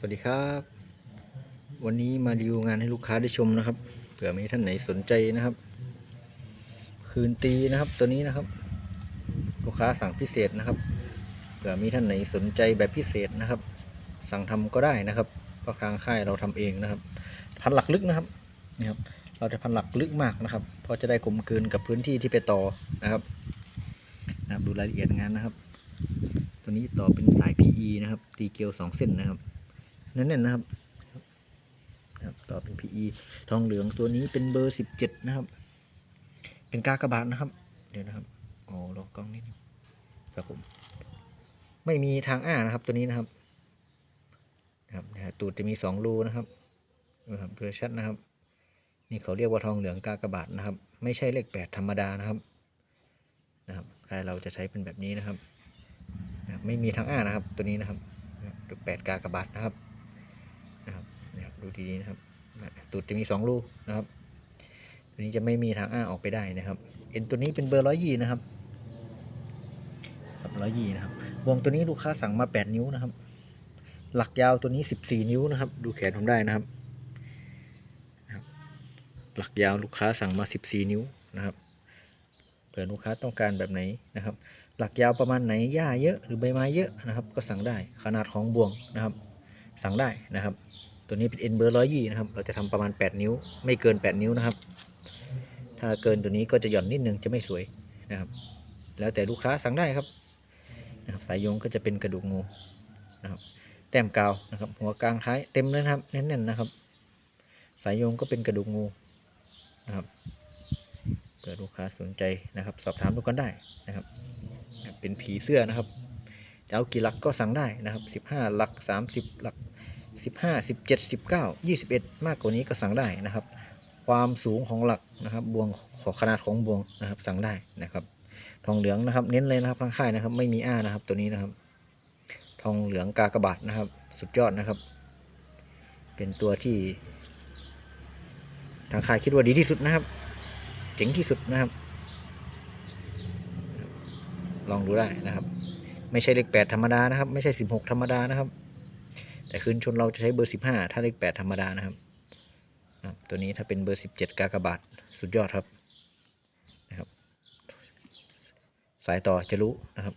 สวัสดีครับ วันนี้มารีวิวงานให้ลูกค้าได้ชมนะครับ เผื่อมีท่านไหนสนใจนะครับ คืนตีนะครับตัวนี้นะครับ ลูกค้าสั่งพิเศษนะครับ เผื่อมีท่านไหนสนใจแบบพิเศษนะครับ สั่งทำก็ได้นะครับเพราะทางค่ายเราทำเองนะครับ พันหลักลึกนะครับนี่ครับ เราจะพันหลักลึกมากนะครับเพราะจะได้กลมกลืนกับพื้นที่ที่ไปต่อนะครับนะครับดูรายละเอียดงานนะครับ ตัวนี้ต่อเป็นสาย PE นะครับ ตีเกลียวสองเส้นนะครับ นั่นๆนะครับนะครับ ต่อเป็น PE ทองเหลืองตัวนี้เป็นเบอร์สิบเจ็ดนะครับ เป็นกากระบาทนะครับ เดี๋ยวนะครับโอ้ลองกล้องนิดนึงครับผม ไม่มีทางอ้านะครับตัวนี้นะครับนะครับตูดจะมีสองรูนะครับนะครับเพื่อชัดนะครับ นี่เขาเรียกว่าทองเหลืองกากระบาทนะครับ ไม่ใช่เลขแปดธรรมดานะครับนะครับใครเราจะใช้เป็นแบบนี้นะครับ ไม่มีทางอ้านะครับตัวนี้นะครับนะครับแปดกากระบาทนะครับ นะครับนะครับดูดีนะครับตูดจะมีสองลูกนะครับ ตัวนี้จะไม่มีทางอ้าออกไปได้นะครับเอ็นตัวนี้เป็นเบอร์ร้อยยี่นะครับร้อยยี่นะครับวงตัวนี้ลูกค้าสั่งมาแปดนิ้วนะครับ หลักยาวตัวนี้สิบสี่นิ้วนะครับ ดูแขนผมได้นะครับนะครับหลักยาวลูกค้าสั่งมาสิบสี่นิ้วนะครับเผื่อลูกค้าต้องการแบบไหนนะครับ หลักยาวประมาณไหนหญ้าเยอะหรือใบไม้เยอะนะครับ ก็สั่งได้ขนาดของบ่วงนะครับ สั่งได้นะครับ ตัวนี้เป็นเอ็นเบอร์ร้อยยี่นะครับ เราจะทำประมาณ 8 นิ้ว ไม่เกิน 8 นิ้วนะครับ ถ้าเกินตัวนี้ก็จะหย่อนนิดนึงจะไม่สวยนะครับ แล้วแต่ลูกค้าสั่งได้ครับนะครับ สายโยงก็จะเป็นกระดูกงูนะครับ แต้มกาวนะครับ หัวกลางท้ายเต็มเลยนะครับแน่นๆนะครับ สายโยงก็เป็นกระดูกงูนะครับเผื่อลูกค้าสนใจนะครับ สอบถามดูกันได้นะครับ เป็นผีเสื้อนะครับ จะเอากี่หลักก็สั่งได้นะครับ 15 หลัก 30 หลัก 15 17 19 21 มากกว่านี้ก็สั่งได้นะครับ ความสูงของหลักนะครับบวงขอขนาดของบวงนะครับสั่งได้นะครับ ทองเหลืองนะครับเน้นเลยนะครับทางค่ายนะครับ ไม่มีอ้านะครับตัวนี้นะครับ ทองเหลืองกากระบาทนะครับ สุดยอดนะครับ เป็นตัวที่ ทางค่ายคิดว่าดีที่สุดนะครับ เจ๋งที่สุดนะครับ ลองดูได้นะครับ ไม่ใช่เลขแปดธรรมดานะครับ ไม่ใช่สิบหกธรรมดานะครับ แต่คืนชนเราจะใช้เบอร์สิบห้าถ้าเลขแปดธรรมดานะครับ ตัวนี้ถ้าเป็นเบอร์สิบเจ็ดกากบาทสุดยอดครับนะครับ สายต่อจะรู้นะครับ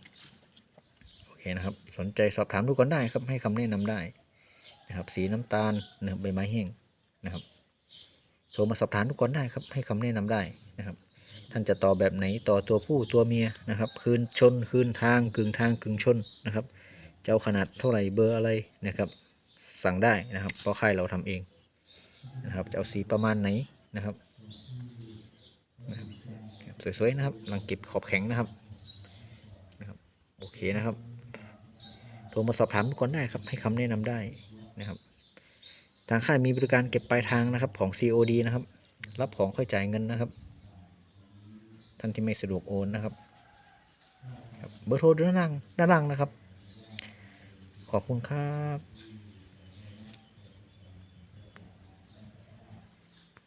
โอเคนะครับ สนใจสอบถามดูก่อนได้ครับให้คำแนะนำได้นะครับ สีน้ำตาลนะครับใบไม้แห้งนะครับโทรมาสอบถามดูก่อนได้ครับให้คำแนะนำได้นะครับ ท่านจะต่อแบบไหนต่อตัวผู้ตัวเมียนะครับ คืนชนคืนทางกึ่งทางกึ่งชนนะครับ เจะเอาขนาดเท่าไหร่เบอร์อะไรนะครับ สั่งได้นะครับเพราะค่ายเราทำเองนะครับจะเอาสีประมาณไหนนะครับสวยๆนะครับลังเก็บขอบแข็งนะครับนะครับ โอเคนะครับโทรมาสอบถามก่อนได้ครับให้คำแนะนำได้นะครับ ทางค่ายมีบริการเก็บปลายทางนะครับของ COD นะครับ รับของค่อยจ่ายเงินนะครับ ท่านที่ไม่สะดวกโอนนะครับเบอร์โทรด้านล่างด้านล่างนะครับ ขอบคุณครับ